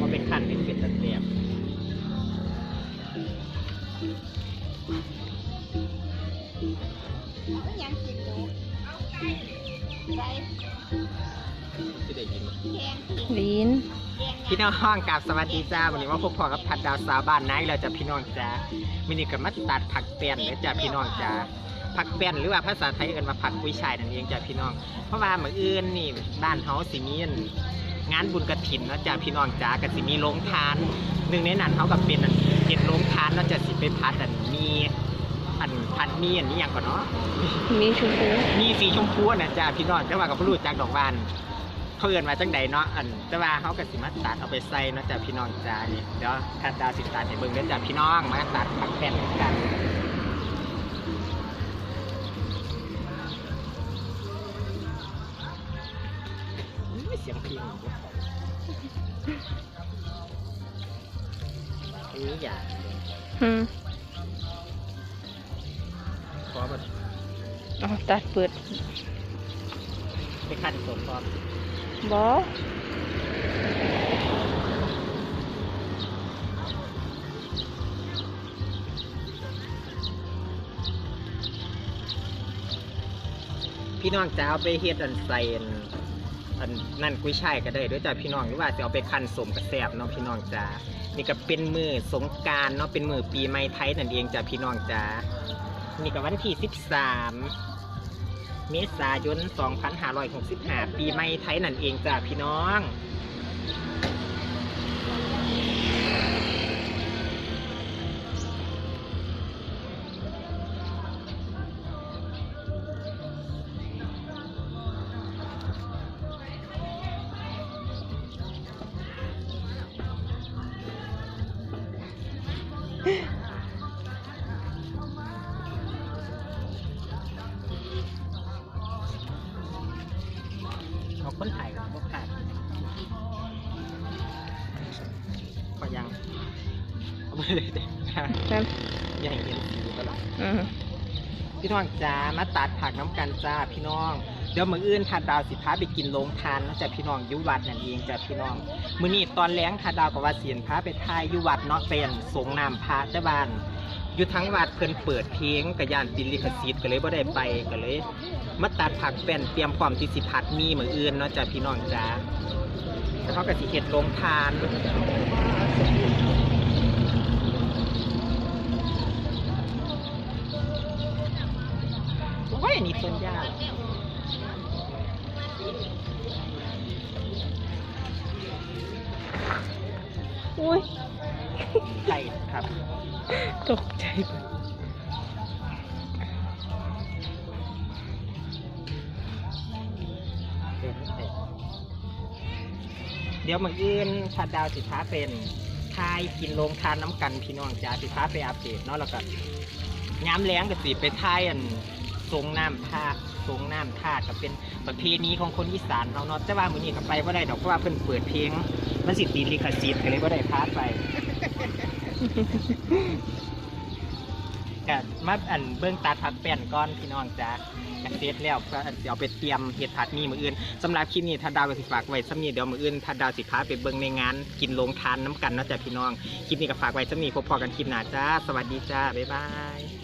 มาเป็นขันเป็นเป็นตัดเอาไก่ไก่ที่ได้ยินลิ้นพี่น้องกับสวัสดีจ้าวันนี้ว่าพวกพ่อกับพัดดาวสาวบ้านนายเราจะพี่น้องจ้ามินิกับมัตตัดผักเปียนเลยจ้าพี่น้องจ้าผักเปียนหรือว่าภาษาไทยกันมาผักกุ้ยช่ายนั่นเองจ้าพี่น้อง เพราะว่าเหมือนอื่นนี่บ้านเฮาสิมีน งานบุญกระถินเนาะจ้าพี่น้องจ้าก็สิมีโรงทานหนึ่งในนั้นเฮากับเป็นอันเฮ็ดโรงทานเนาะจะสิไปพัดอันมีอันพันมีอันนี้หยังก่อนเนาะมีชมพูมีสีชมพูนะจ้าพี่น้องแต่ว่ากับรู้จักดอกบานเขาเอื่นมาจังใดเนาะอัน แต่ว่าเขาก็สิมาตัดเอาไปใส่เนาะจ้าพี่น้องจ้านี่เดี๋ยวทัดดาวสิตัดให้เบิ่งเด้อจ้าพี่น้องมาตัดผักแป้นกัน สียงเพลงอันนี้อย่าอืมขอแบบเอาตัดเปิดไปขั้นสมพร้อมบอพี่น้องจะเอาไปเฮ็ดอันใส่ อันนั่นกุ้ยช่ายก็ได้ด้วยจ้ะพี่น้องหรือว่าจะเอาไปคั้นสมกับแซ่บเนาะพี่น้องจ้านี่ก็เป็นมือสงการเนาะเป็นมือปีใหม่ไทยนั่นเองจ้ะพี่น้องจ้านี่ก็วันที่ 13 เมษายน 2565 ปีใหม่ไทยนั่นเองจ้ะพี่น้อง เอาคนถ่ายกับพวกถ่ายพอยังเอาไปเลยเด็กนั่นอย่าให้เห็นสีก็ละอืมพี่น้องจ้ามาตัดผักน้ำกันจ้าพี่น้อง เดี๋ยวมืออื่นทัดดาวสิพาไปกินโรงทานนะจ้ะพี่น้องยุวัดนั่นเองจ้ะพี่น้อง มือนี้ตอนแล้งทัดดาวกับว่าเสียนพาไปทายยุวัดเนาะเป็นสงน้ำพระเจ้าบ้านอยู่ทั้งวัดเพิ่นเปิดเพลงกระยานติลิขสิทธิ์ก็เลยบ่ได้ไปก็เลยมาตัดผักแป้นเตรียมพร้อมที่สิพัดมีมืออื่นเนาะจ้ะพี่น้องจ้าแล้วเขาก็สิเฮ็ดโรงทาน ครับ ตกใจเบิดเดี๋ยวมื่ออื่นชาดาวสิท้าเป็นทายกินโรงทานน้ำกันพี่น้องจ้าสิท้าไปอัปเดตเนาะแล้วก็ย้ำแล้งก็สิไปทายอันทรงน้ำท่าทรงน้ำท่าก็เป็นประเพณีของคนอีสานเราเนาะแต่ว่ามื้อนี้ก็ไปว่าได้ดอกเพราะว่าเพิ่นเปิดเพลงมันสิตีลิขสิทธิ์ก็เลยว่าได้พาไป กับมาอันเบื้องตัดผักแป้นก้อนพี่น้องจ้าจากเสร็จแล้วก็เดี๋ยวไปเตรียมเห็ดผัดหมีมืออื่นสำหรับคลิปนี้ถ้าดาวก็สิฝากไว้สำนีเดี๋ยวมืออื่นถ้าดาวสิพาไปเบิ่งในงาน กินโรงทานน้ำกันนะจ๊ะพี่น้องคลิปนี้ก็ฝากไว้สำนีพบพอกันคลิปหน้าจ้า สวัสดีจ้า บ๊ายบาย